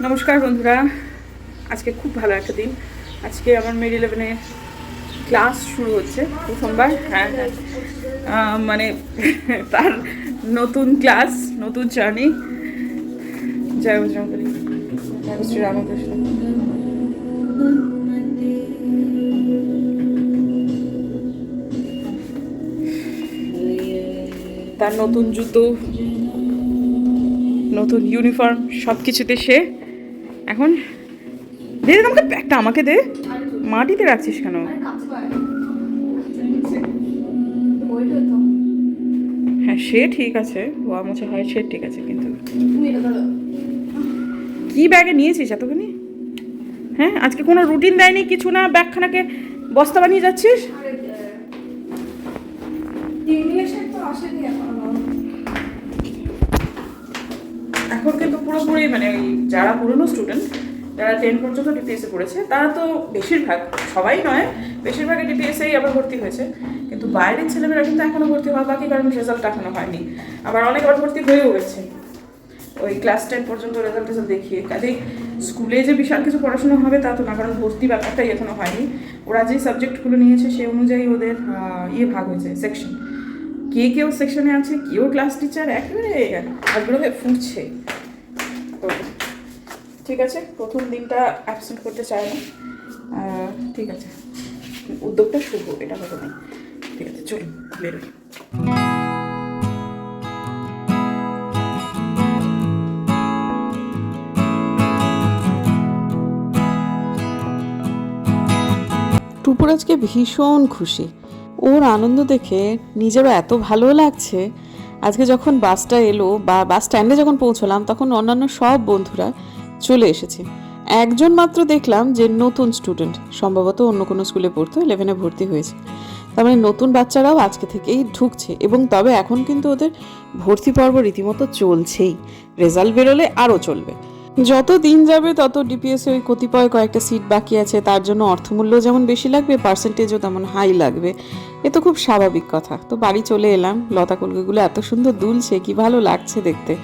নমস্কার বন্ধুরা। আজকে খুব ভালো একটা দিন। আজকে আমার মেড ইলেভেনের ক্লাস শুরু হচ্ছে প্রথমবার হ্যাঁ মানে তার নতুন ক্লাস, নতুন জার্নি। জয় বজরঙ্গলী জয় শ্রী রামকৃষ্ণ তার নতুন জুতো, নতুন ইউনিফর্ম সব কিছুতে সে এখন দে আমাকে একটা আমাকে দে। মাটিতে রাখছিস কেন? হ্যাঁ সে ঠিক আছে। ও মোছা হয় সে ঠিক আছে কিন্তু। কি ব্যাগে নিয়েছিস এতখানি? হ্যাঁ আজকে কোনো রুটিন দেয়নি কিছু না ব্যাগখানাকে বস্তা বানিয়ে যাচ্ছিস? এখন। কিন্তু পুরোপুরি মানে যারা পুরনো স্টুডেন্ট যারা টেন পর্যন্ত ডিপিএসে পড়েছে, তারা তো বেশিরভাগ, সবাই নয়, বেশিরভাগই ডিপিএসেই আবার ভর্তি হয়েছে। কিন্তু বাইরের ছেলেমেয়েরা কিন্তু এখনও ভর্তি হওয়া বাকি, কারণ রেজাল্ট এখনও হয়নি। আবার অনেক আবার ভর্তি হয়েও গেছে। ওই ক্লাস টেন পর্যন্ত রেজাল্ট টেজাল্ট দেখিয়ে। কাজেই স্কুলে যে বিশাল কিছু পড়াশোনা হবে তা তো না, কারণ ভর্তি ব্যাপারটাই এখনও হয়নি। ওরা যে সাবজেক্টগুলো নিয়েছে সেই অনুযায়ী ওদের ইয়ে ভাগ হয়েছে সেকশন কে কেউ সেকশনে আছে, কেউ ক্লাস টিচার একেবারে আগ্রহে ফুটছে তো ঠিক আছে, প্রথম দিনটা অ্যাবসেন্ট করতে চাই না। ঠিক আছে, উদ্যোগটা শুভ, এটা হলো না ঠিক আছে, চলুন, বেরোই। টুপুর আজকে ভীষণ খুশি। ওর আনন্দ দেখে নিজেরও এত ভালো লাগছে। আজকে যখন বাসটা এলো বা বাস স্ট্যান্ডে যখন পৌঁছলাম, তখন অন্যান্য সব বন্ধুরা চলে এসেছে। একজন মাত্র দেখলাম যে নতুন স্টুডেন্ট সম্ভবত অন্য কোনো স্কুলে পড়তো ইলেভেনে ভর্তি হয়েছে। তার মানে নতুন বাচ্চারাও আজকে থেকেই ঢুকছে এবং তবে এখন কিন্তু ওদের ভর্তি পর্ব রীতিমতো চলছেই। রেজাল্ট বেরোলে আরও চলবে। যত দিন যাবে, তত ডিপিএস ওই কতিপয় কয়েকটা সিট বাকি আছে। তার জন্য অর্থমূল্য যেমন বেশি লাগবে পার্সেন্টেজও তেমন হাই লাগবে। এ তো খুব স্বাভাবিক কথা। তো বাড়ি চলে এলাম। লতা কলকাগুলো এত সুন্দর দুলছে, কি ভালো লাগছে দেখতে।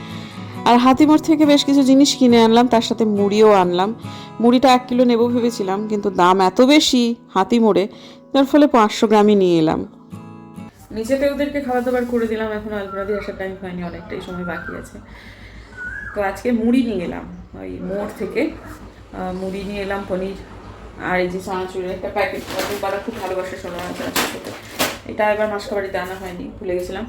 আর হাতিমোড় থেকে বেশ কিছু জিনিস কিনে আনলাম, তার সাথে মুড়িও আনলাম। মুড়িটা এক কিলো নেব ভেবেছিলাম, কিন্তু দাম এত বেশি হাতিমোড়ে, যার ফলে পাঁচশো গ্রামই নিয়ে এলাম। নিচেতে ওদেরকে খাওয়া দাবার করে দিলাম, এখন আলপনা দিয়ে আসার টাইম হয়নি, অনেকটাই সময় বাকি আছে। তো আজকে মুড়ি নিয়ে এলাম, ওই মোড় থেকে। মুড়ি নিয়ে এলাম, পনির আর এই যে চানাচুরের একটা প্যাকেট বাবা খুব ভালোবাসে সোনা চানাচুর খেতে। এটা এবার মাসকাবাড়িতে আনা হয়নি, ভুলে গেছিলাম।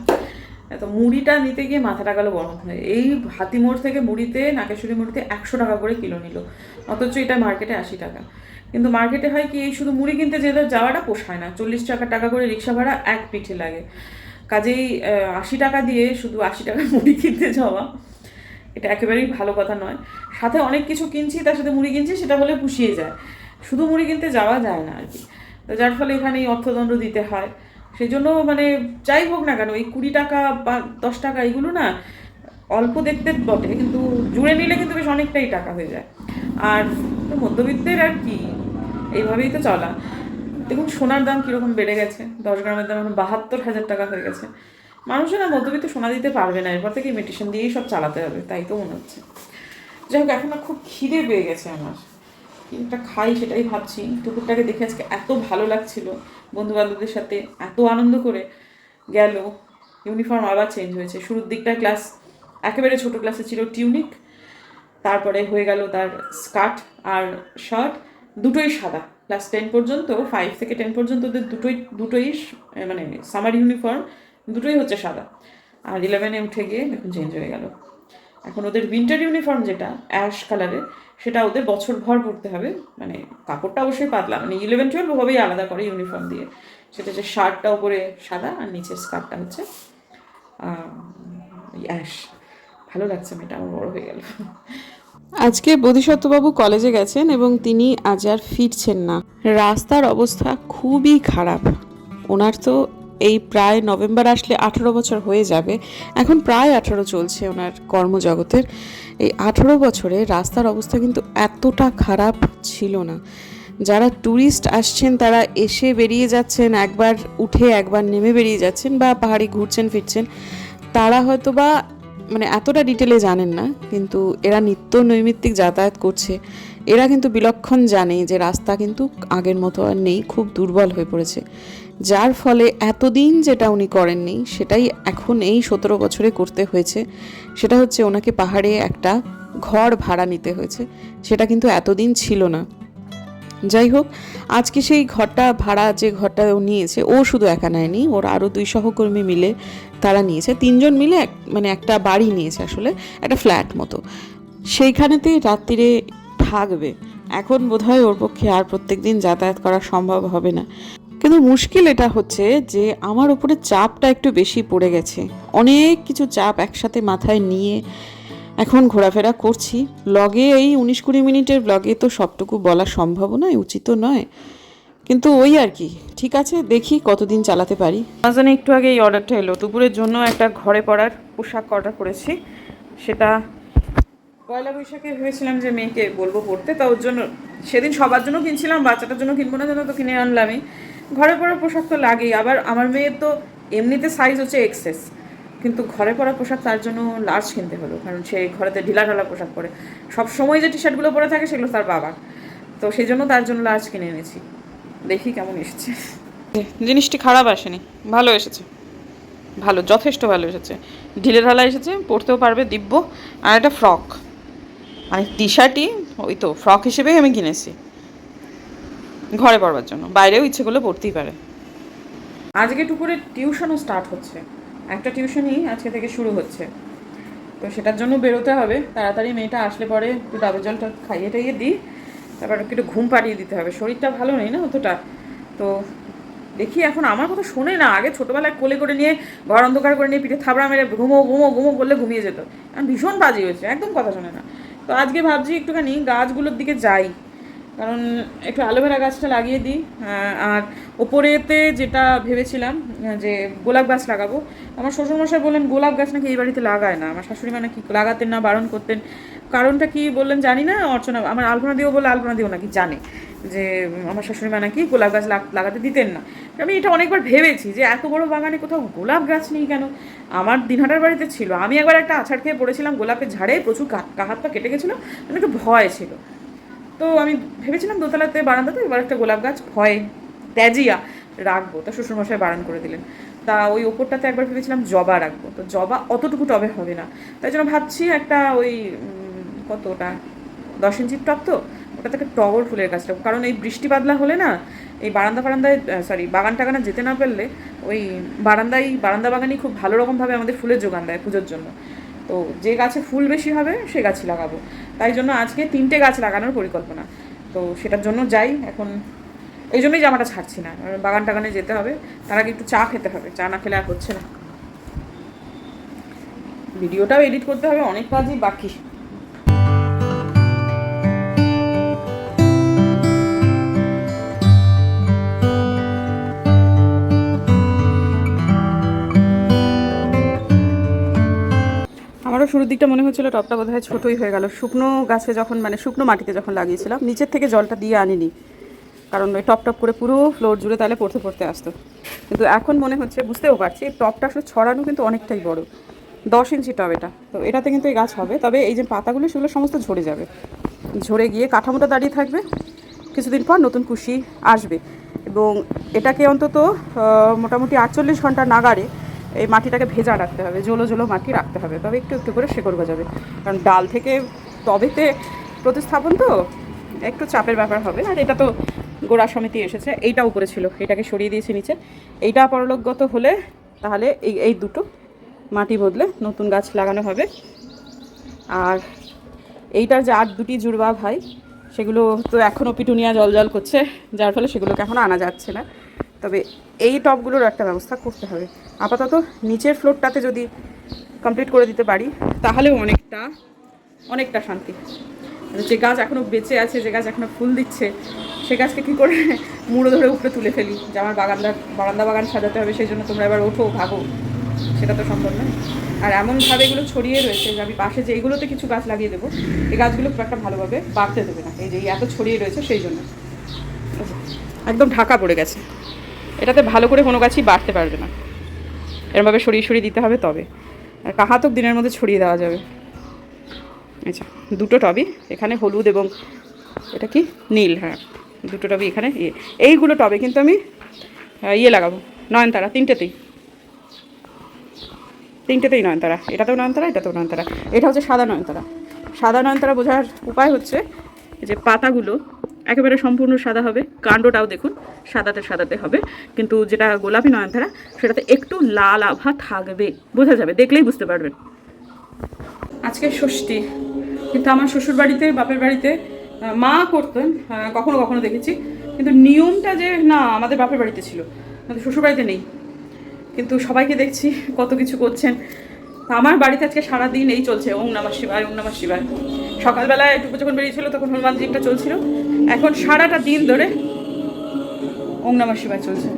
তো মুড়িটা নিতে গিয়ে মাথাটা গেল গরম হয়ে এই হাতি মোড় থেকে মুড়িতে নাকেশ্বরী মুড়িতে একশো টাকা করে কিলো নিল। অথচ এটা মার্কেটে আশি টাকা। কিন্তু মার্কেটে হয় কি, এই শুধু মুড়ি কিনতে যেতে যাওয়াটা পোষায় না। চল্লিশ টাকা টাকা করে রিক্সা ভাড়া এক পিঠে লাগে। কাজেই আশি টাকা দিয়ে শুধু আশি টাকা মুড়ি কিনতে যাওয়া। এটা একেবারেই ভালো কথা নয়। সাথে অনেক কিছু কিনছি, তার সাথে মুড়ি কিনছি, সেটা হলে পুষিয়ে যায়। শুধু মুড়ি কিনতে যাওয়া যায় না আর কি। তো যার ফলে এখানে অর্থদণ্ড দিতে হয়। সেই জন্য মানে যাই হোক না কেন, এই কুড়ি টাকা বা দশ টাকা এগুলো না অল্প দেখতে বটে, কিন্তু জুড়ে নিলে কিন্তু বেশ অনেকটাই টাকা হয়ে যায়। আর মধ্যবিত্তের আর কি, এইভাবেই তো চলা। দেখুন, সোনার দাম কীরকম বেড়ে গেছে। দশ গ্রামের দাম এখন বাহাত্তর হাজার টাকা হয়ে গেছে। মানুষের মধ্যবিত্ত সোনা দিতে পারবে না, এরপর থেকে মেডিসিন দিয়েই সব চালাতে হবে, তাই তো মনে হচ্ছে। যাই হোক, এখন খুব খিদে পেয়ে গেছে আমার। একটা খাই সেটাই ভাবছি। টুকুরটাকে দেখে আজকে এত ভালো লাগছিল বন্ধু বান্ধবদের সাথে, এত আনন্দ করে গেল। ইউনিফর্ম আবার চেঞ্জ হয়েছে। শুরুর দিকটায় ক্লাস একেবারে ছোট ক্লাসে ছিল টিউনিক তারপরে হয়ে গেল তার স্কার্ট আর শার্ট দুটোই সাদা। ক্লাস টেন পর্যন্ত ফাইভ থেকে টেন পর্যন্ত ওদের দুটোই দুটোই মানে সামার ইউনিফর্ম দুটোই হচ্ছে সাদা। আর ইলেভেনে উঠে গিয়ে দেখুন চেঞ্জ হয়ে গেল। এখন ওদের উইন্টার ইউনিফর্ম যেটা অ্যাশ কালারের সেটা ওদের বছর ভর পরতে হবে। মানে কাপড়টা অবশ্যই পাতলা মানে ইলেভেন টুয়েলভ ওভাবেই আলাদা করে ইউনিফর্ম দিয়ে। সেটা হচ্ছে শার্টটা উপরে সাদা আর নিচের স্কার্টটা হচ্ছে অ্যাশ ভালো লাগছে মেয়েটা, আমার বড় হয়ে গেল। আজকে বোধিসত্ত্ববাবু কলেজে গেছেন এবং তিনি আজ আর ফিরছেন না। রাস্তার অবস্থা খুবই খারাপ। ওনার তো এই প্রায় নভেম্বর আসলে আঠেরো বছর হয়ে যাবে। এখন প্রায় আঠেরো চলছে ওনার কর্মজগতের। এই আঠেরো বছরে রাস্তার অবস্থা কিন্তু এতটা খারাপ ছিল না। যারা ট্যুরিস্ট আসছেন, তারা এসে বেরিয়ে যাচ্ছেন, একবার উঠে একবার নেমে বেরিয়ে যাচ্ছেন বা পাহাড়ে ঘুরছেন, ফিরছেন, তারা হয়তো বা মানে এতটা ডিটেলে জানেন না, কিন্তু এরা নিত্য নৈমিত্তিক যাতায়াত করছে। এরা কিন্তু বিলক্ষণ জানে যে রাস্তা কিন্তু আগের মতো আর নেই, খুব দুর্বল হয়ে পড়েছে। যার ফলে এতদিন যেটা উনি করেননি, সেটাই এখন এই সতেরো বছরে করতে হয়েছে। সেটা হচ্ছে ওনাকে পাহাড়ে একটা ঘর ভাড়া নিতে হয়েছে। সেটা কিন্তু এতদিন ছিল না। যাই হোক, আজকে সেই ঘরটা ভাড়া যে ঘরটা ও নিয়েছে, ও শুধু একা নেয়নি, ওর আরও দুই সহকর্মী মিলে তারা নিয়েছে। তিনজন মিলে এক মানে একটা বাড়ি নিয়েছে আসলে, একটা ফ্ল্যাট মতো। সেইখানেতে রাত্রিরে থাকবে এখন বোধহয় ওর পক্ষে আর প্রত্যেক দিন যাতায়াত করা সম্ভব হবে না। কিন্তু মুশকিল এটা হচ্ছে যে আমার উপরে চাপটা একটু বেশি পড়ে গেছে। অনেক কিছু চাপ একসাথে মাথায় নিয়ে এখন ঘোরাফেরা করছি। ব্লগে এই উনিশ কুড়ি মিনিটের ব্লগে তো সবটুকু বলা সম্ভব নয়, উচিত নয়। কিন্তু ওই আর কি। ঠিক আছে, দেখি কতদিন চালাতে পারি। আমাজনে একটু আগে এই অর্ডারটা এলো। দুপুরের জন্য একটা ঘরে পড়ার পোশাক অর্ডার করেছি। সেটা পয়লা বৈশাখে ভেবেছিলাম যে মেয়েকে বলব পড়তে তা ওর জন্য সেদিন সবার জন্য কিনছিলাম, বাচ্চাটার জন্য কিনবো না জন্য তো, কিনে আনলামই। ঘরে পরা পোশাক তো লাগেই, আবার আমার মেয়ের তো এমনিতে সাইজ হচ্ছে এক্সেস কিন্তু ঘরে পরা পোশাক তার জন্য লার্জ কিনতে হলো, কারণ সে ঘরেতে ঢিলা ঢালা পোশাক পরে। সব সময় যে টি শার্টগুলো পরে থাকে সেগুলো তার বাবা তো সেই জন্য তার জন্য লার্জ কিনে এনেছি। দেখি কেমন এসেছে। জিনিসটি খারাপ আসেনি, ভালো এসেছে। ভালো, যথেষ্ট ভালো এসেছে। ঢিলে ঢালা এসেছে, পরতেও পারবে দিব্য। আর একটা ফ্রক মানে টি শার্টই ওই তো ফ্রক হিসেবেই আমি কিনেছি। ঘরে পড়বার জন্য। বাইরেও ইচ্ছে করলে পরতেই পারে। আজকে টুকুরে টিউশনও স্টার্ট হচ্ছে। একটা টিউশনই আজকে থেকে শুরু হচ্ছে। তো সেটার জন্য বেরোতে হবে। তাড়াতাড়ি মেয়েটা আসলে পরে একটু ডাবের জলটা খাইয়ে টাইয়ে দিই। তারপর একটু ঘুম পাড়িয়ে দিতে হবে। শরীরটা ভালো নেই না অতটা। তো দেখি এখন আমার কথা শোনে না। আগে ছোটোবেলায় কোলে করে নিয়ে, ঘর অন্ধকার করে নিয়ে পিঠে থাবড়া মেরে ঘুমো ঘুমো ঘুমো করলে ঘুমিয়ে যেত। এখন ভীষণ বাজি হয়েছে। একদম কথা শোনে না। তো আজকে ভাবছি একটুখানি গাছগুলোর দিকে যাই। কারণ একটু অ্যালোভেরা গাছটা লাগিয়ে দিই আর ওপরেতে যেটা ভেবেছিলাম যে গোলাপ গাছ লাগাবো, আমার শ্বশুরমশাই বললেন, গোলাপ গাছ নাকি এই বাড়িতে লাগায় না? আমার শাশুড়ি মা নাকি লাগাতেন না, বারণ করতেন। কারণটা কি বললেন জানি না, অর্চনা, আমার আলপনা দিও বলে আলপনা দিও নাকি জানে, যে আমার শাশুড়ি মা নাকি গোলাপ গাছ লাগাতে দিতেন না। আমি এটা অনেকবার ভেবেছি যে এত বড় বাগানে কোথাও গোলাপ গাছ নেই কেন? আমার দিনহাটার বাড়িতে ছিল, আমি একবার একটা আছাড় খেয়ে পড়েছিলাম, গোলাপের ঝাড়ে প্রচুর হাত পা কেটে গেছিল মানে একটু ভয় ছিল। তো আমি ভেবেছিলাম দোতলাতে বারান্দাতে এবার একটা গোলাপ গাছ, ভয়ে ত্যাজিয়া রাখব। তো শ্বশুরমশাই বারণ করে দিলেন। তা ওই ওপরটাতে একবার ভেবেছিলাম জবা রাখব। তো জবা অতটুকু টবে হবে না। তাই জন্য ভাবছি একটা ওই কত ওটা? দশ ইঞ্চির টব তো? ওটা থেকে টগর ফুলের গাছ রাখব। কারণ এই বৃষ্টি বাদলা হলে না, এই বারান্দা বারান্দায়, সরি, বাগান টাগানে যেতে না পারলে ওই বারান্দায় বারান্দা বাগানই খুব ভালো রকমভাবে আমাদের ফুলের যোগান দেয় পুজোর জন্য। তো যে গাছে ফুল বেশি হবে, সে গাছই লাগাবো। তাই জন্য আজকে তিনটে গাছ লাগানোর পরিকল্পনা। তো সেটার জন্য যাই, এখন এই জন্যই জামাটা ছাড়ছি না। বাগান টাগানে যেতে হবে, তার আগে একটু চা খেতে হবে। চা না খেলে আর হচ্ছে না। ভিডিওটাও এডিট করতে হবে, অনেক কাজই বাকি। আমারও শুরুর দিকটা মনে হচ্ছিল টপটা বোধহয় ছোটোই হয়ে গেল। শুকনো গাছে যখন মানে শুকনো মাটিতে যখন লাগিয়েছিলাম, নিচের থেকে জলটা দিয়ে আনিনি। কারণ ওই টপ টপ করে পুরো ফ্লোর জুড়ে তাহলে পড়তে পড়তে আসতো। কিন্তু এখন মনে হচ্ছে, বুঝতেও পারছি এই টপটা আসলে ছড়ানো কিন্তু অনেকটাই বড়। দশ ইঞ্চি টব এটা। তো এটাতে কিন্তু এই গাছ হবে। তবে এই যে পাতাগুলো, সেগুলো সমস্ত ঝরে যাবে। ঝরে গিয়ে কাঠামোটা দাঁড়িয়ে থাকবে। কিছুদিন পর নতুন কুশি আসবে। এবং এটাকে অন্তত মোটামুটি আটচল্লিশ ঘণ্টা নাগারে এই মাটিটাকে ভেজা রাখতে হবে, জলো জলো মাটি রাখতে হবে, তবে একটু একটু করে শেকড় গজাবে। কারণ ডাল থেকে তবেতে প্রতিস্থাপন তো একটু চাপের ব্যাপার হবে, আর এটা তো গোড়া সমিতি এসেছে, এইটা উপরে ছিল, এটাকে সরিয়ে দিয়েছি নিচে। এইটা পরলোকগত হলে তাহলে এই এই দুটো মাটি বদলে নতুন গাছ লাগানো হবে। আর এইটার যে আর দুটি জুড়বা ভাই, সেগুলো তো এখনও পিটুনিয়া জল জল করছে, যার ফলে সেগুলোকে এখনও আনা যাচ্ছে না। তবে এই টবগুলোর একটা ব্যবস্থা করতে হবে। আপাতত নিচের ফ্লোরটাতে যদি কমপ্লিট করে দিতে পারি, তাহলেও অনেকটা অনেকটা শান্তি। যে গাছ এখনও বেঁচে আছে, যে গাছ এখনও ফুল দিচ্ছে, সে গাছকে কী করে মুড়ো ধরে উপরে তুলে ফেলি? যে আমার বাগানদার, বারান্দা বাগান সাজাতে হবে, সেই জন্য তোমরা এবার ওঠো, ভাগো। সেটা তো সম্ভব নয়। আর এমনভাবে এগুলো ছড়িয়ে রয়েছে যে আমি পাশে যে এইগুলোতে কিছু গাছ লাগিয়ে দেবো এই গাছগুলো খুব একটা ভালোভাবে বাড়তে দেবে না। এই যে এত ছড়িয়ে রয়েছে, সেই জন্য। একদম ঢাকা পড়ে গেছে। এটাতে ভালো করে কোনো গাছই বাড়তে পারবে না। এরমভাবে সরিয়ে সরিয়ে দিতে হবে তবে। আর কাহাতক দিনের মধ্যে ছড়িয়ে দেওয়া যাবে। আচ্ছা দুটো টবই, এখানে হলুদ এবং এটা কি? নীল হ্যাঁ। দুটো টবই এখানে ইয়ে। এইগুলো টবে কিন্তু আমি ইয়ে লাগাবো। নয়নতারা, তিনটেতেই। তিনটেতেই নয়নতারা। এটাতেও নয়নতারা এটাতেও নয়নতারা। এটা হচ্ছে সাদা নয়নতারা। সাদা নয়নতারা বোঝার উপায় হচ্ছে যে পাতাগুলো একেবারে সম্পূর্ণ সাদা হবে। কাণ্ডটাও দেখুন, সাদাতে সাদাতে হবে। কিন্তু যেটা গোলাপি নয়নতারা, সেটাতে একটু লাল আভা থাকবে। বোঝা যাবে, দেখলেই বুঝতে পারবেন। আজকে ষষ্ঠী। কিন্তু আমার শ্বশুর বাড়িতে বাপের বাড়িতে মা করতেন কখনো কখনো দেখেছি। কিন্তু নিয়মটা যে, না, আমাদের বাপের বাড়িতে ছিল। শ্বশুর বাড়িতে নেই। কিন্তু সবাইকে দেখছি কত কিছু করছেন। আমার বাড়িতে আজকে সারাদিন এই চলছে, ওম নমঃ শিবায়, ওম নমঃ শিবায়। সকালবেলায় একটু যখন বেরিয়েছিল, তখন হনুমানজিটা চলছিল। এখন সারাটা দিন ধরে ওম নমঃ শিবায় চলছে।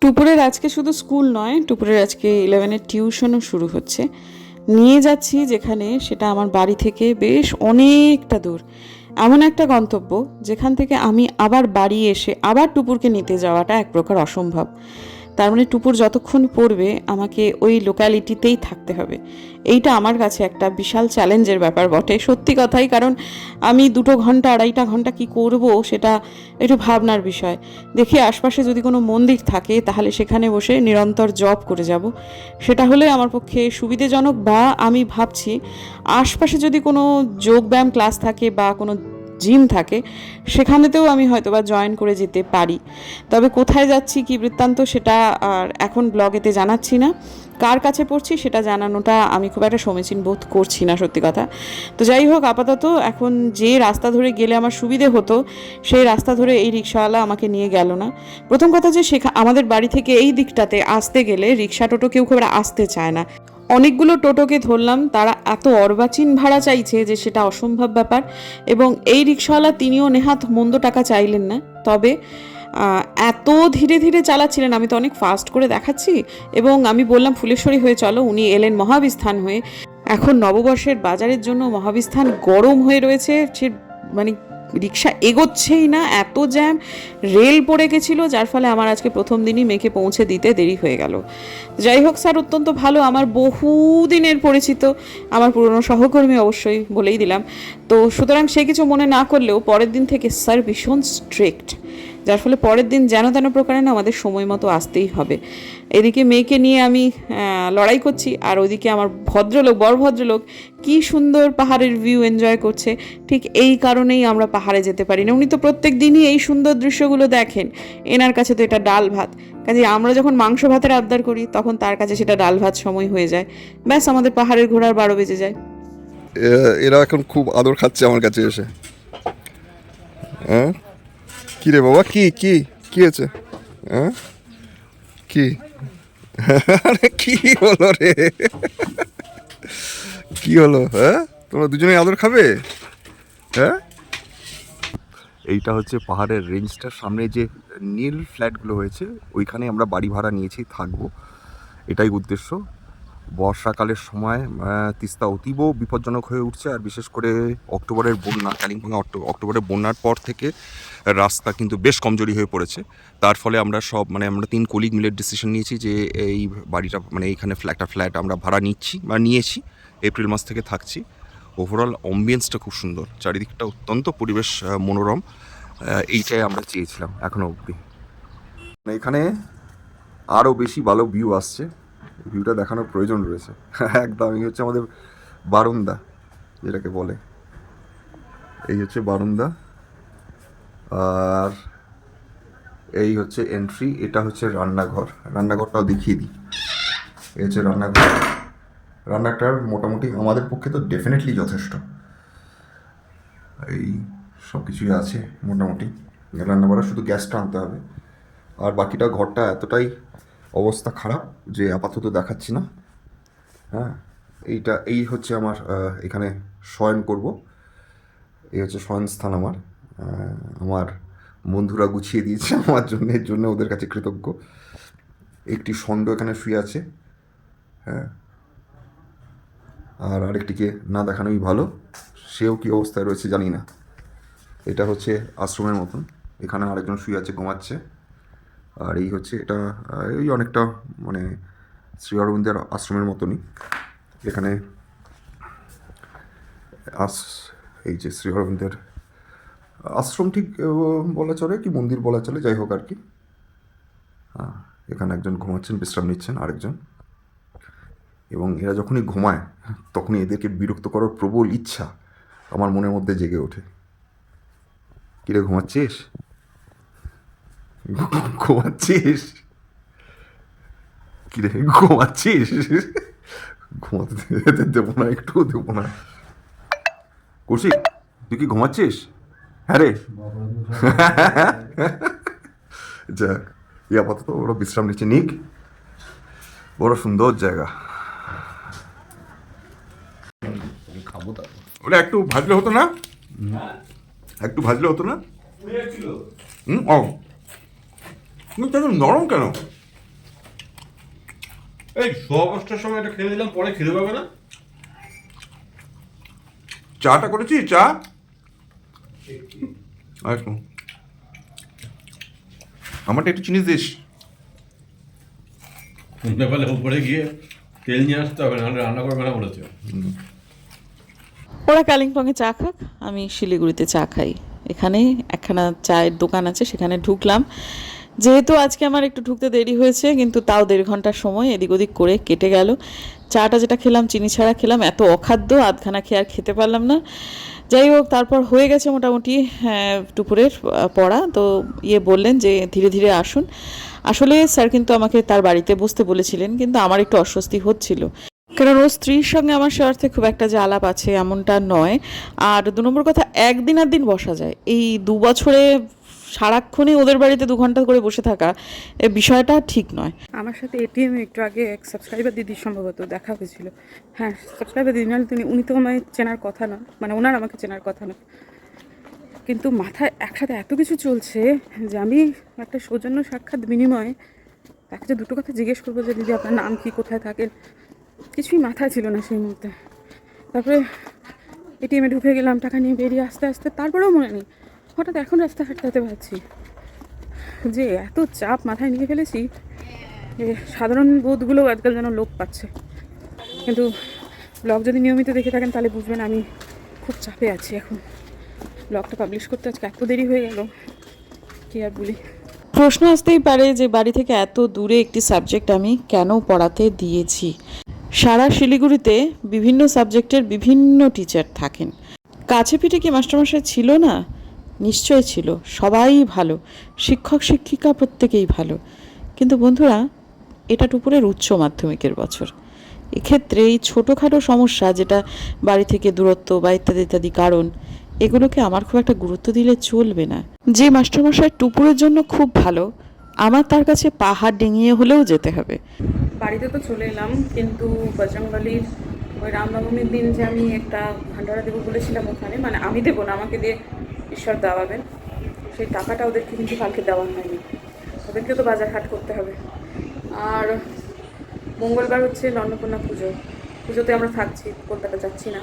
টুপুরের আজকে শুধু স্কুল নয়, টুপুরের আজকে ইলেভেনের টিউশনও শুরু হচ্ছে। নিয়ে যাচ্ছি যেখানে, সেটা আমার বাড়ি থেকে বেশ অনেকটা দূর। এমন একটা গন্তব্য, যেখান থেকে আমি আবার বাড়ি এসে আবার টুপুরকে নিতে যাওয়াটা এক প্রকার অসম্ভব। তার মানে টুপুর যতক্ষণ পড়বে, আমাকে ওই লোকালিটিতেই থাকতে হবে। এইটা আমার কাছে একটা বিশাল চ্যালেঞ্জের ব্যাপার বটে। সত্যি কথাই, কারণ আমি দুটো ঘণ্টা, আড়াইটা ঘণ্টা কি করব, সেটা একটু ভাবনার বিষয়। দেখি আশপাশে যদি কোনো মন্দির থাকে, তাহলে সেখানে বসে নিরন্তর জব করে যাব। সেটা হলে আমার পক্ষে সুবিধাজনক বা আমি ভাবছি, আশপাশে যদি কোনো যোগব্যায়াম ক্লাস থাকে বা কোনো জিম থাকে, সেখানেতেও আমি হয়তো বা জয়েন করে যেতে পারি। তবে কোথায় যাচ্ছি, কি বৃত্তান্ত সেটা আর এখন ব্লগেতে জানাচ্ছি না। কার কাছে পড়ছি সেটা জানানোটা আমি খুব একটা সমীচীন বোধ করছি না, সত্যি কথা। তো যাই হোক, আপাতত এখন যে রাস্তা ধরে গেলে আমার সুবিধে হতো, সেই রাস্তা ধরে এই রিক্সাওয়ালা আমাকে নিয়ে গেল না। প্রথম কথা যে সেখা আমাদের বাড়ি থেকে এই দিকটাতে আসতে গেলে রিক্সা টোটো কেউ খুব একটা আসতে চায় না। অনেকগুলো টোটোকে ধরলাম, তারা এত অর্বাচীন ভাড়া চাইছে যে সেটা অসম্ভব ব্যাপার এবং এই রিক্সাওয়ালা তিনিও নেহাত মন্দ টাকা চাইলেন না। তবে এত ধীরে ধীরে চালাচ্ছিলেন, আমি তো অনেক ফাস্ট করে দেখাচ্ছি এবং আমি বললাম, ফুলেশ্বরী হয়ে চলো। উনি এলেন মহাবিস্থান হয়ে। এখন নববর্ষের বাজারের জন্য মহাবিস্থান গরম হয়ে রয়েছে, সে মানে রিক্সা এগোচ্ছেই না, এত জ্যাম। রেল পড়ে গেছিল, যার ফলে আমার আজকে প্রথম দিনই মেয়েকে পৌঁছে দিতে দেরি হয়ে গেল। যাই হোক স্যার, অত্যন্ত ভালো, আমার বহুদিনের পরিচিত, আমার পুরনো সহকর্মী অবশ্যই বলেই দিলাম। তো সুতরাং সে কিছু মনে না করলেও পরের দিন থেকে স্যার ভীষণ স্ট্রিক্ট যার ফলে পরের দিন যেন তেন প্রকারে না আমাদের সময় মতো আসতেই হবে। এদিকে মেয়েকে নিয়ে আমি লড়াই করছি, আর ওদিকে আমার ভদ্রলোক, বড় ভদ্রলোক কি সুন্দর পাহাড়ের ভিউ এনজয় করছে। ঠিক এই কারণেই আমরা পাহাড়ে যেতে পারি না। উনি তো প্রত্যেক দিনই এই সুন্দর দৃশ্যগুলো দেখেন। এনার কাছে তো এটা ডাল ভাত। কাজে আমরা যখন মাংস ভাতের আবদার করি, তখন তার কাছে সেটা ডাল ভাত সময় হয়ে যায়। ব্যাস, আমাদের পাহাড়ের ঘোড়ার বারো বেজে যায়। এরা এখন খুব আদর খাচ্ছে আমার কাছে এসে। হ্যাঁ? কি রে বাবা, কি কি কি হয়েছে? হ্যাঁ? কি? আরে কি হলো রে? কি হলো? হ্যাঁ? তোমরা দুজনেই আদর খাবে? হ্যাঁ? এইটা হচ্ছে পাহাড়ের রেঞ্জটার সামনে যে নীল ফ্ল্যাটগুলো হয়েছে, ওইখানে আমরা বাড়ি ভাড়া নিয়েছি, থাকব। এটাই উদ্দেশ্য। বর্ষাকালের সময় তিস্তা অতীব বিপজ্জনক হয়ে উঠছে। আর বিশেষ করে অক্টোবরের বন্যা, কালিম্পংয়ে অক্টো- অক্টোবরের বন্যার পর থেকে রাস্তা কিন্তু বেশ কমজোরি হয়ে পড়েছে। তার ফলে আমরা সব মানে আমরা তিন কলিগ মিলে ডিসিশন নিয়েছি যে এই বাড়িটা মানে এইখানে ফ্ল্যাটটা ফ্ল্যাট আমরা ভাড়া নিচ্ছি বা নিয়েছি। এপ্রিল মাস থেকে থাকছি। ওভারঅল অম্বিয়েন্সটা খুব সুন্দর। চারিদিকটা অত্যন্ত পরিবেশ মনোরম। এইটাই আমরা চেয়েছিলাম এখনও অবধি। এখানে আরও বেশি ভালো ভিউ আসছে। ভিউটা দেখানোর প্রয়োজন রয়েছে। একদম, এই হচ্ছে আমাদের বারান্দা, যেটাকে বলে। এই হচ্ছে বারান্দা, আর এই হচ্ছে এন্ট্রি এটা হচ্ছে রান্নাঘর। রান্নাঘরটাও দেখিয়ে দিই। এই হচ্ছে রান্নাঘর। রান্নাটার মোটামুটি আমাদের পক্ষে তো ডেফিনেটলি যথেষ্ট। এই সব কিছুই আছে মোটামুটি। রান্না শুধু গ্যাসটা আনতে হবে। আর বাকিটা ঘরটা এতটাই অবস্থা খারাপ যে আপাতত দেখাচ্ছি না। হ্যাঁ এইটা, এই হচ্ছে আমার এখানে শয়ন করব। এই হচ্ছে শয়ন স্থান আমার আমার বন্ধুরা গুছিয়ে দিয়েছে আমার জন্য, এর জন্য ওদের কাছে কৃতজ্ঞ। একটি ষণ্ড এখানে শুয়ে আছে। হ্যাঁ। আর আরেকটিকে না দেখানোই ভালো। সেও কী অবস্থায় রয়েছে জানি না। এটা হচ্ছে আশ্রমের মতন। এখানে আরেকজন শুয়ে আছে, ঘুমাচ্ছে। আর এই হচ্ছে এটা এই অনেকটা মানে শ্রী অরবিন্দের আশ্রমের মতনই। এখানে, আস, এই যে শ্রী অরবিন্দের আশ্রম ঠিক বলা চলে কি মন্দির বলা চলে, যাই হোক আর কি। এখানে একজন ঘুমাচ্ছেন, বিশ্রাম নিচ্ছেন আরেকজন। এবং এরা যখনই ঘুমায়, তখনই এদেরকে বিরক্ত করার প্রবল ইচ্ছা আমার মনের মধ্যে জেগে ওঠে। কিরে, ঘুমাচ্ছিস? ঘুমাচ্ছিস? কিরে ঘুমাচ্ছিস? ঘুমাতে দেবো না একটু দেবো না। কৌশিক, তুই কি ঘুমাচ্ছিস? হ্যাঁ রে। যাক এই আপাতত ওরা বিশ্রাম নিচ্ছে, নিক। বড় সুন্দর জায়গা। খাব ওটা একটু ভাজলে হতো না? একটু ভাজলে হতো না? হুম, ও। কিন্তু এটা নরম কেন? এই সোয়া পাঁচটার সময় এটা খেয়ে দিলাম পরে খিদে পাবে না? চাটা করেছি চা? একটু আমারটা একটু চিনিস দিস। শুনতে পেলে উপরে গিয়ে তেল নিয়ে আসতে হবে নাহলে রান্না করবে না বলেছে। ওরা কালিম্পংয়ে চা খাক আমি শিলিগুড়িতে চা খাই। এখানে একখানা চায়ের দোকান আছে সেখানে ঢুকলাম। যেহেতু আজকে আমার একটু ঢুকতে দেরি হয়েছে কিন্তু তাও দেড় ঘণ্টার সময় এদিক ওদিক করে কেটে গেল। চাটা যেটা খেলাম চিনি ছাড়া খেলাম এত অখাদ্য আধখানা খেয়ে আর খেতে পারলাম না। যাই হোক তারপর হয়ে গেছে মোটামুটি হ্যাঁ, দুপুরের পড়া। তো ইয়ে বললেন যে ধীরে ধীরে আসুন। আসলে স্যার কিন্তু আমাকে তার বাড়িতে বসতে বলেছিলেন কিন্তু আমার একটু অস্বস্তি হচ্ছিল। কারণ ওর স্ত্রীর সঙ্গে আমার স্বার্থে খুব একটা যে আলাপ আছে এমনটা নয়। আর দু নম্বর কথা একদিন আর দিন বসা যায়। এই দু বছরে সারাক্ষণই ওদের বাড়িতে দু ঘণ্টা করে বসে থাকা এ বিষয়টা ঠিক নয়। আমার সাথে এটিএম একটু আগে এক সাবস্ক্রাইবার দিদির সম্ভবত দেখা হয়েছিল। হ্যাঁ সাবস্ক্রাইবার দিদি নাহলে তিনি উনি তো আমায় চেনার কথা না মানে ওনার আমাকে চেনার কথা না। কিন্তু মাথায় একসাথে এত কিছু চলছে যে আমি একটা সৌজন্য সাক্ষাৎ বিনিময়ে তাকে যে দুটো কথা জিজ্ঞেস করব যে, দিদি, আপনার নাম কি? কোথায় থাকেন? কিছুই মাথায় ছিল না সেই মুহূর্তে। তারপরে এটিএমে ঢুকে গেলাম, টাকা নিয়ে বেরিয়ে আস্তে আস্তে, তারপরেও মনে নেই। হঠাৎ এখন রাস্তা হাঁটতে পারছি। যে এত চাপ মাথায় নিয়ে ফেলেছি যে সাধারণ বোধগুলো আজকাল যেন লোপ পাচ্ছে। কিন্তু ব্লগ যদি নিয়মিত দেখে থাকেন তাহলে বুঝবেন আমি খুব চাপে আছি এখন। ব্লগটা পাবলিশ করতে আজকে এত দেরি হয়ে গেল, কি আর বলি? প্রশ্ন আসতেই পারে যে বাড়ি থেকে এত দূরে একটি সাবজেক্ট আমি কেন পড়াতে দিয়েছি? সারা শিলিগুড়িতে বিভিন্ন সাবজেক্টের বিভিন্ন টিচার থাকেন। কাছে পিঠে কি মাস্টারমশাই ছিল না? নিশ্চয় ছিল, সবাই ভালো, শিক্ষক, শিক্ষিকা প্রত্যেকেই ভালো। কিন্তু বন্ধুরা, এটা টুপুরের উচ্চ মাধ্যমিকের বছর। এক্ষেত্রে এই ছোটোখাটো সমস্যা যেটা বাড়ি থেকে দূরত্ব বা ইত্যাদি ইত্যাদি কারণ, এগুলোকে আমার খুব একটা গুরুত্ব দিলে চলবে না। যে মাস্টারমশাই টুপুরের জন্য খুব ভালো, আমার তার কাছে পাহাড় ডিঙিয়ে হলেও যেতে হবে। বাড়িতে তো চলে এলাম, কিন্তু বজরংবলির ওই রামনবমীর দিন যে আমি একটা ভান্ডারা দেবো বলেছিলাম ওখানে মানে আমি দেবো না, আমাকে দিয়ে ঈশ্বর দাওয়াবেন। সেই টাকাটা ওদেরকে কিন্তু কালকে দেওয়া হয়নি। ওদেরকে তো বাজার হাট করতে হবে। আর মঙ্গলবার হচ্ছে অন্নপূর্ণা পুজো। পুজোতে আমরা থাকছি, কলকাতা যাচ্ছি না।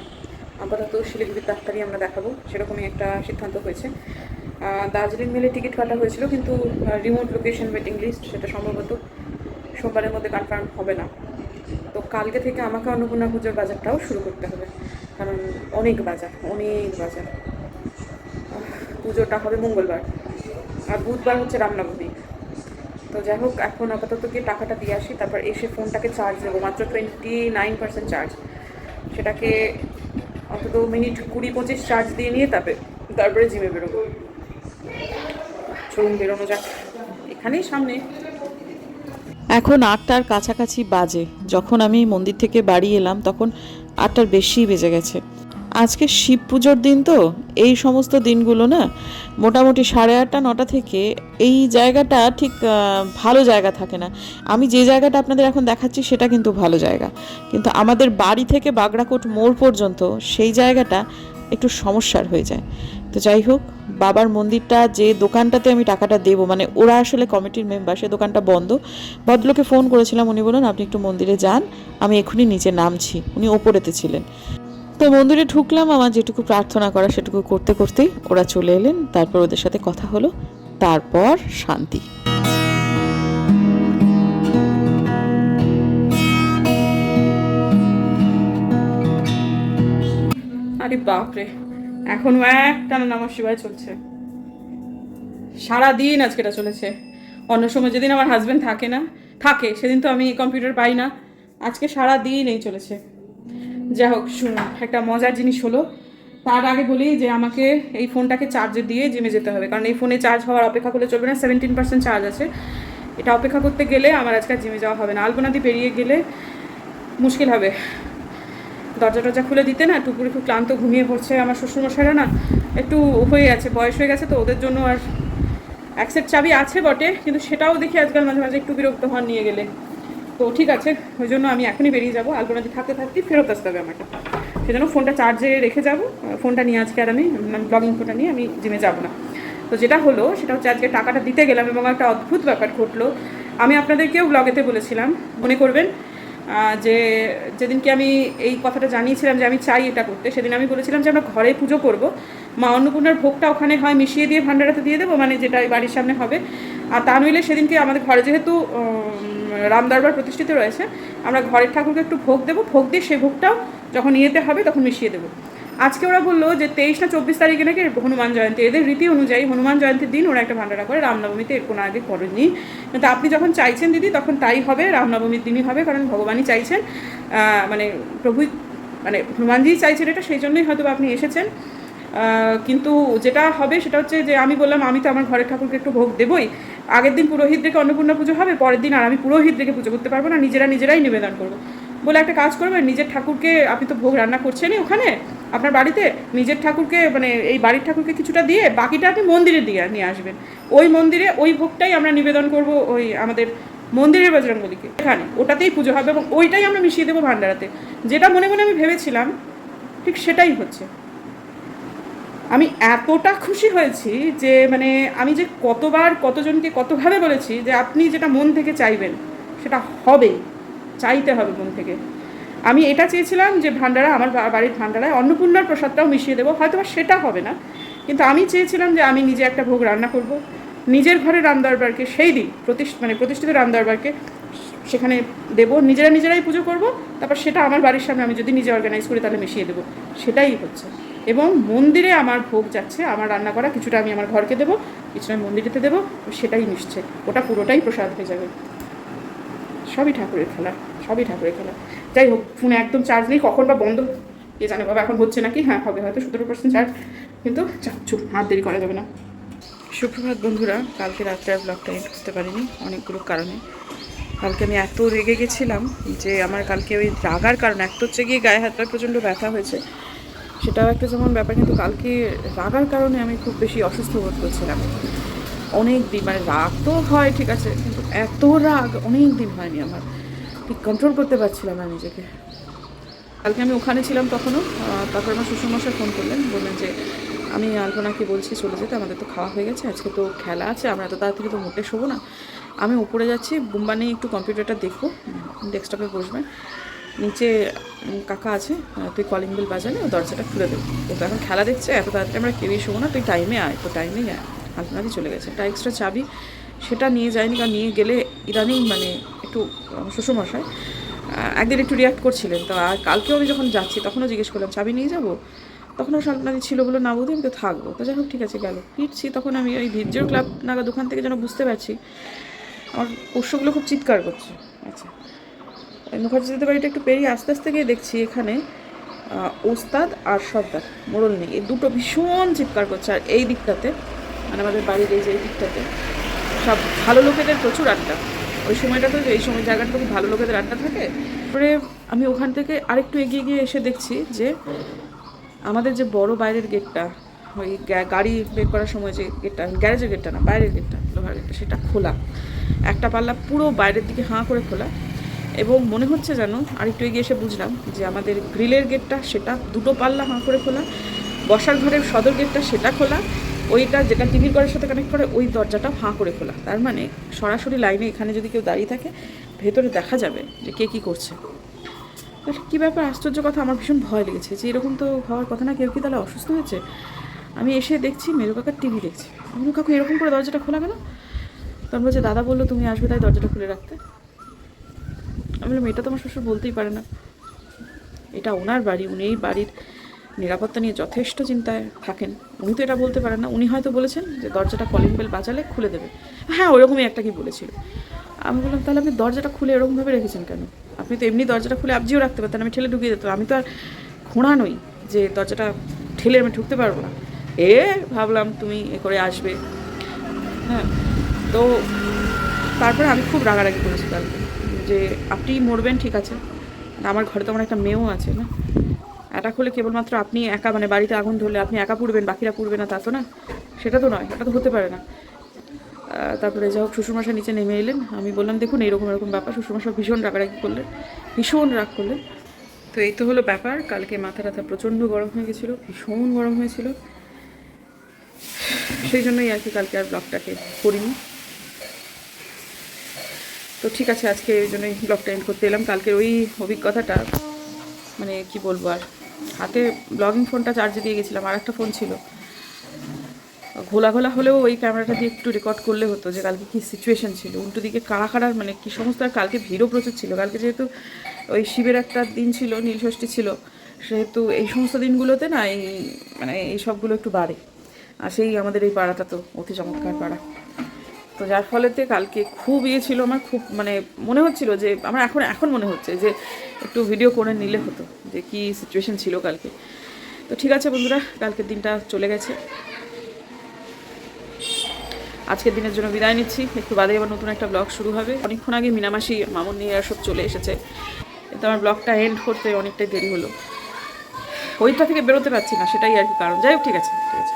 আপাতত শিলিগুড়ির ডাক্তারই আমরা দেখাবো। সেরকমই একটা সিদ্ধান্ত হয়েছে। দার্জিলিং মেলে টিকিট কাটা হয়েছিল, কিন্তু রিমোট লোকেশন ওয়েটিং লিস্ট সেটা সম্ভবত সোমবারের মধ্যে কনফার্ম হবে না। তো কালকে থেকে আমাকে অন্নপূর্ণা পুজোর বাজারটাও শুরু করতে হবে। কারণ অনেক বাজার অনেক বাজার। পুজোটা হবে মঙ্গলবার। আর বুধবার হচ্ছে রামনবমী। তো যাই হোক, এখন আপাতত গিয়ে টাকাটা দিয়ে আসি, তারপর এসে ফোনটাকে চার্জ দেবো। মাত্র টোয়েন্টি নাইন পার্সেন্ট চার্জ সেটাকে অন্তত মিনিট কুড়ি পঁচিশ চার্জ দিয়ে নিয়ে তারপরে তারপরে জিমে বেরোবো। চলুন, বেরোনো যাক। এখানেই সামনে। এখন আটটার কাছাকাছি বাজে। যখন আমি মন্দির থেকে বাড়ি এলাম, তখন আটটার বেশি বেজে গেছে। আজকে শিব পুজোর দিন তো, এই সমস্ত দিনগুলো না মোটামুটি সাড়ে আটটা, নটা থেকে এই জায়গাটা ঠিক ভালো জায়গা থাকে না। আমি যে জায়গাটা আপনাদের এখন দেখাচ্ছি সেটা কিন্তু ভালো জায়গা। কিন্তু আমাদের বাড়ি থেকে বাগড়াকোট মোড় পর্যন্ত সেই জায়গাটা একটু সমস্যার হয়ে যায়। তো যাই হোক, বাবার মন্দিরটা, যে দোকানটাতে আমি টাকাটা দেবো মানে ওরা আসলে কমিটির মেম্বার, সে দোকানটা বন্ধ। ভদ্রলোকে ফোন করেছিলাম, উনি বলুন আপনি একটু মন্দিরে যান, আমি এক্ষুনি নিচে নামছি। উনি ওপরেতে ছিলেন। তো মন্দিরে ঢুকলাম, আমার যেটুকু প্রার্থনা করা সেটুকু করতে করতেই ওরা চলে এলেন। তারপর ওদের সাথে কথা হলো। তারপর শান্তি। আরে বাপরে, এখন একটা নাম শিবায় চলছে। সারাদিন আজকে এটা চলেছে। অন্য সময় যেদিন আমার হাজব্যান্ড থাকে না, থাকে, সেদিন তো আমি কম্পিউটার পাই না। আজকে সারা দিন এই চলেছে। যাই হোক একটা মজার জিনিস হলো, তার আগে বলি যে আমাকে এই ফোনটাকে চার্জে দিয়ে জিমে যেতে হবে। কারণ এই ফোনে চার্জ হওয়ার অপেক্ষা করলে চলবে না সেভেন্টিন পার্সেন্ট চার্জ আছে। এটা অপেক্ষা করতে গেলে আমার আজকে জিমে যাওয়া হবে না। আলপনাদি পেরিয়ে গেলে মুশকিল হবে। দরজা টরজা খুলে দিতে না টুকুরে খুব ক্লান্ত ঘুমিয়ে পড়ছে আমার শ্বশুরমশাইরা না, একটু হয়ে গেছে, বয়স হয়ে গেছে তো, ওদের জন্য আর অ্যাক্সেপ্ট চাবি আছে বটে, কিন্তু সেটাও দেখি আজকাল মাঝে মাঝে একটু বিরক্ত হন নিয়ে গেলে। তো ঠিক আছে, ওই জন্য আমি এখনই বেরিয়ে যাব। আলপনাদি থাকতে থাকতে ফেরত আসতে হবে আমাকে। সেজন্য ফোনটা চার্জে রেখে যাব। ফোনটা নিয়ে আজকে আর আমি ব্লগিং ফোনটা নিয়ে আমি জিমে যাব না। তো যেটা হলো, সেটা হচ্ছে আজকে টাকাটা দিতে গেলাম এবং একটা অদ্ভুত ব্যাপার ঘটলো। আমি আপনাদেরকেও ব্লগেতে বলেছিলাম, মনে করবেন যে যেদিনকে আমি এই কথাটা জানিয়েছিলাম যে আমি চাই এটা করতে, সেদিন আমি বলেছিলাম যে আমরা ঘরে পুজো করব। মা অন্নপূর্ণার ভোগটা ওখানে হয় মিশিয়ে দিয়ে ভান্ডারাতে দিয়ে দেবো মানে যেটা বাড়ির সামনে হবে। আর তা নইলে সেদিনকে আমাদের ঘরে যেহেতু উম, রাম দরবার প্রতিষ্ঠিত রয়েছে আমরা ঘরের ঠাকুরকে একটু ভোগ দেবো। ভোগ দিয়ে সেই ভোগটাও যখন ইয়েতে হবে তখন মিশিয়ে দেবো। আজকে ওরা বলল যে তেইশ না চব্বিশ তারিখে নাকি হনুমান জয়ন্তী এদের রীতি অনুযায়ী হনুমান জয়ন্তীর দিন ওরা একটা ভান্ডারা করে রামনবমীতে এর কোনো আগে করেনি। কিন্তু আপনি যখন চাইছেন দিদি তখন তাই হবে রামনবমীর দিনই হবে কারণ ভগবানই চাইছেন মানে প্রভু মানে হনুমানজিই চাইছেন এটা সেই জন্যই হয়তো আপনি এসেছেন। কিন্তু যেটা হবে সেটা হচ্ছে যে আমি বললাম, আমি তো আমার ঘরের ঠাকুরকে একটু ভোগ দেবই। আগের দিন পুরোহিত রেখে অন্নপূর্ণা পুজো হবে, পরের দিন আর আমি পুরোহিত রেখে পুজো করতে পারব না, নিজেরা নিজেরাই নিবেদন করব। বলে একটা কাজ করবেন নিজের ঠাকুরকে, আপনি তো ভোগ রান্না করছেনই ওখানে, আপনার বাড়িতে, নিজের ঠাকুরকে মানে এই বাড়ির ঠাকুরকে কিছুটা দিয়ে বাকিটা আপনি মন্দিরে দিয়ে নিয়ে আসবেন। ওই মন্দিরে, ওই ভোগটাই আমরা নিবেদন করব ওই আমাদের মন্দিরের বজরঙ্গলিকে এখানে, ওটাতেই পুজো হবে এবং ওইটাই আমরা মিশিয়ে দেবো ভান্ডারাতে যেটা মনে মনে আমি ভেবেছিলাম, ঠিক সেটাই হচ্ছে। আমি এতটা খুশি হয়েছি যে মানে আমি যে কতবার কতজনকে কতভাবে বলেছি যে, আপনি যেটা মন থেকে চাইবেন, সেটা হবে, চাইতে হবে মন থেকে। আমি এটা চেয়েছিলাম যে, ভান্ডারা, আমার বাড়ির ভান্ডারায় অন্নপূর্ণার প্রসাদটাও মিশিয়ে দেবো, হয়তো সেটা হবে না, কিন্তু আমি চেয়েছিলাম যে, আমি নিজে একটা ভোগ রান্না করব। নিজের ঘরে রামদরবারকে সেই দিন প্রতিষ্ঠ মানে প্রতিষ্ঠিত রামদরবারকে সেখানে দেবো, নিজেরা নিজেরাই পুজো করব, তারপর সেটা আমার বাড়ির সামনে আমি যদি নিজে অর্গানাইজ করি, তাহলে মিশিয়ে দেবো, সেটাই হচ্ছে। এবং মন্দিরে আমার ভোগ যাচ্ছে, আমার রান্না করা কিছুটা আমি আমার ঘরকে দেবো, কিছুটা আমি মন্দিরেতে দেবো সেটাই মিশছে ওটা পুরোটাই প্রসাদ হয়ে যাবে। সবই ঠাকুরের খেলা, সবই ঠাকুরের খেলা। যাই হোক, ফোনে একদম চার্জ নেই, কখন বা বন্ধ, কে জানে বাবা, এখন হচ্ছে নাকি? হ্যাঁ হবে হয়তো সতেরো পার্সেন্ট চার্জ কিন্তু চুপ হাত দেরি করা যাবে না। সুপ্রভাত বন্ধুরা, কালকে রাত্রে ব্লগটা এন্ড করতে পারিনি, অনেকগুলো কারণে। কালকে আমি এত রেগে গেছিলাম যে আমার কালকে ওই রাগার কারণ, এক তো হচ্ছে গিয়ে গায়ে হাত পায়ে প্রচণ্ড ব্যথা হয়েছে। সেটাও একটা যেমন ব্যাপার, কিন্তু কালকে রাগার কারণে আমি খুব বেশি অসুস্থ বোধ করছিলাম। অনেক দিন মানে রাগ তো হয়, ঠিক আছে, কিন্তু এত রাগ অনেক দিন হয়নি আমার। ঠিক কন্ট্রোল করতে পারছিলাম না নিজেকে। কালকে আমি ওখানে ছিলাম তখনও তারপর আমার শ্বশুরমশাই ফোন করলেন, বললেন যে, আমি আলপনাকে বলছি চলে যেতে, আমাদের তো খাওয়া হয়ে গেছে, আজকে তো খেলা আছে, আমরা এত তাড়াতাড়ি তো মোটে শোবো না। আমি উপরে যাচ্ছি, বুম্বা নিয়ে একটু কম্পিউটারটা দেখব ডেস্কটপে বসবেন নিচে কাকা আছে তুই কলিং বিল বাজালে, ও দরজাটা খুলে দেবো। ও তো এখন খেলা দেখছে, এত তাড়াতাড়ি আমরা কেউই শোবো না, তুই টাইমে আয় তো টাইমেই আয়। আলপনাদি চলে গেছে। একটা এক্সট্রা চাবি, সেটা নিয়ে যায়নি কারণ নিয়ে গেলে ইদানিং মানে একটু শ্বশুরমশাই একদিন একটু রিয়াক্ট করছিলেন। তো আর কালকেও আমি যখন যাচ্ছি, তখনও জিজ্ঞেস করলাম, চাবি নিয়ে যাব? তখনও সালনাদি ছিল বলে, না বৌদি, আমি তো থাকব। তো যাই হোক, ঠিক আছে, গেল। ফিরছি, তখন আমি ওই ভিজ্জোর ক্লাব নাগাদ দোকান থেকে যেন বুঝতে পারছি। আমার পোষ্যগুলো খুব চিৎকার করছে। আচ্ছা। মুখার্জিদের বাড়িটা একটু পেরিয়ে আস্তে আস্তে গিয়ে দেখছি এখানে ওস্তাদ আর সর্দার, মোড়ল নেই। এই দুটো ভীষণ চিৎকার করছে আর এই দিকটাতে মানে আমাদের বাড়ির এই যে এই দিকটাতে, সব ভালো লোকেদের প্রচুর আড্ডা। ওই সময়টাতে এই সময় জায়গাটা খুব ভালো লোকেদের আড্ডা থাকে। তারপরে আমি ওখান থেকে আরেকটু এগিয়ে গিয়ে এসে দেখছি যে আমাদের যে বড় বাইরের গেটটা, ওই গাড়ি বের করার সময় যে গেটটা, গ্যারেজের গেটটা না, বাইরের গেটটা, লোহার গেটটা, সেটা খোলা। একটা পাল্লা পুরো বাইরের দিকে হাঁ করে খোলা। এবং মনে হচ্ছে যেন আরেকটু এগিয়ে এসে বুঝলাম যে আমাদের গ্রিলের গেটটা সেটা দুটো পাল্লা হাঁ করে খোলা বসার ঘরের সদর গেটটা সেটা খোলা ওইটা যেটা টিভির ঘরের সাথে কানেক্ট করে ওই দরজাটা হাঁ করে খোলা। তার মানে সরাসরি লাইনে এখানে যদি কেউ দাঁড়িয়ে থাকে ভেতরে দেখা যাবে যে কে কী করছে। কী ব্যাপার? আশ্চর্য কথা আমার ভীষণ ভয় লেগেছে যে এরকম তো হওয়ার কথা না কেউ কি তাহলে অসুস্থ হয়েছে? আমি এসে দেখছি মেরু কাকার টিভি দেখছি। বলি, কাকু এরকম করে দরজাটা খোলা কেন? তখন বলছে দাদা বলল তুমি আসবে তাই দরজাটা খুলে রাখতে। আমি বললাম, এটা তো আমার শ্বশুর বলতেই পারে না। এটা ওনার বাড়ি, উনি এই বাড়ির নিরাপত্তা নিয়ে যথেষ্ট চিন্তায় থাকেন। উনি তো এটা বলতে পারেন না। উনি হয়তো বলেছেন যে, দরজাটা কলিং বেল বাজালে খুলে দেবে। হ্যাঁ ওরকমই একটা কি বলেছিল। আমি বললাম, তাহলে আপনি দরজাটা খুলে এরকমভাবে রেখেছেন কেন? আপনি তো এমনি দরজাটা খুলে আবজিও রাখতে পারতেন, আমি ঠেলে ঢুকিয়ে দিতাম। আমি তো আর খোঁড়া নই যে, দরজাটা ঠেলে আমি ঢুকতে পারব না। এ, ভাবলাম তুমি এ করে আসবে। হ্যাঁ তো তারপরে আমি খুব রাগারাগি করেছি কালকে। যে আপনি মরবেন, ঠিক আছে? আমার ঘরে তো আমার একটা মেয়েও আছে, না? অ্যাটাক হলে কেবলমাত্র আপনি একা মানে বাড়িতে আগুন ধরলে আপনি একা পুড়বেন, বাকিরা পুড়বে না, তা তো না? সেটা তো নয়, এটা তো হতে পারে না। তারপরে যা হোক, শ্বশুরমশাই নিচে নেমে এলেন। আমি বললাম, দেখুন, এরকম এরকম ব্যাপার। শ্বশুরমশাই ভীষণ রাগারাগি করলেন, ভীষণ রাগ করলেন। তো এই তো হলো ব্যাপার, কালকে মাথা টাথা প্রচণ্ড গরম হয়ে গেছিল, ভীষণ গরম হয়েছিল। সেই জন্যই আর কি কালকে আর ব্লগটাকে করিনি। তো ঠিক আছে, আজকে এই জন্যই ব্লগটা এন্ড করতে এলাম। কালকে ওই অভিজ্ঞতাটা মানে কি বলব আর, হাতে ব্লগিং ফোনটা চার্জে দিয়ে গেছিলাম, আর একটা ফোন ছিল। ঘোলা ঘোলা হলেও ওই ক্যামেরাটা দিয়ে একটু রেকর্ড করলে হতো যে কালকে কী সিচুয়েশান ছিল। উল্টো দিকে কাড়া কাড়ার মানে কী সমস্ত, আর কালকে ভিড়ও প্রচুর ছিল। কালকে যেহেতু ওই শিবের একটা দিন ছিল নীলষষ্ঠী ছিল, সেহেতু এই সমস্ত দিনগুলোতে না এই মানে এই সবগুলো একটু বাড়ে। আর সেই আমাদের এই পাড়াটা তো অতি চমৎকার পাড়া। তো যার ফলেতে কালকে খুব ইয়ে ছিল আমার, খুব মানে মনে হচ্ছিল যে আমার এখন এখন মনে হচ্ছে যে একটু ভিডিও করে নিলে হতো যে কি সিচুয়েশন ছিল কালকে। তো ঠিক আছে বন্ধুরা, কালকের দিনটা চলে গেছে। আজকের দিনের জন্য বিদায় নিচ্ছি। একটু বাদে আবার নতুন একটা ব্লগ শুরু হবে। অনেকক্ষণ আগে মিনামাসি, মামুন নিয়ে সব চলে এসেছে। কিন্তু আমার ব্লগটা এন্ড করতে অনেকটাই দেরি হলো। ওইটা থেকে বেরোতে পারছি না, সেটাই আর কি কারণ। যাই হোক, ঠিক আছে ঠিক আছে।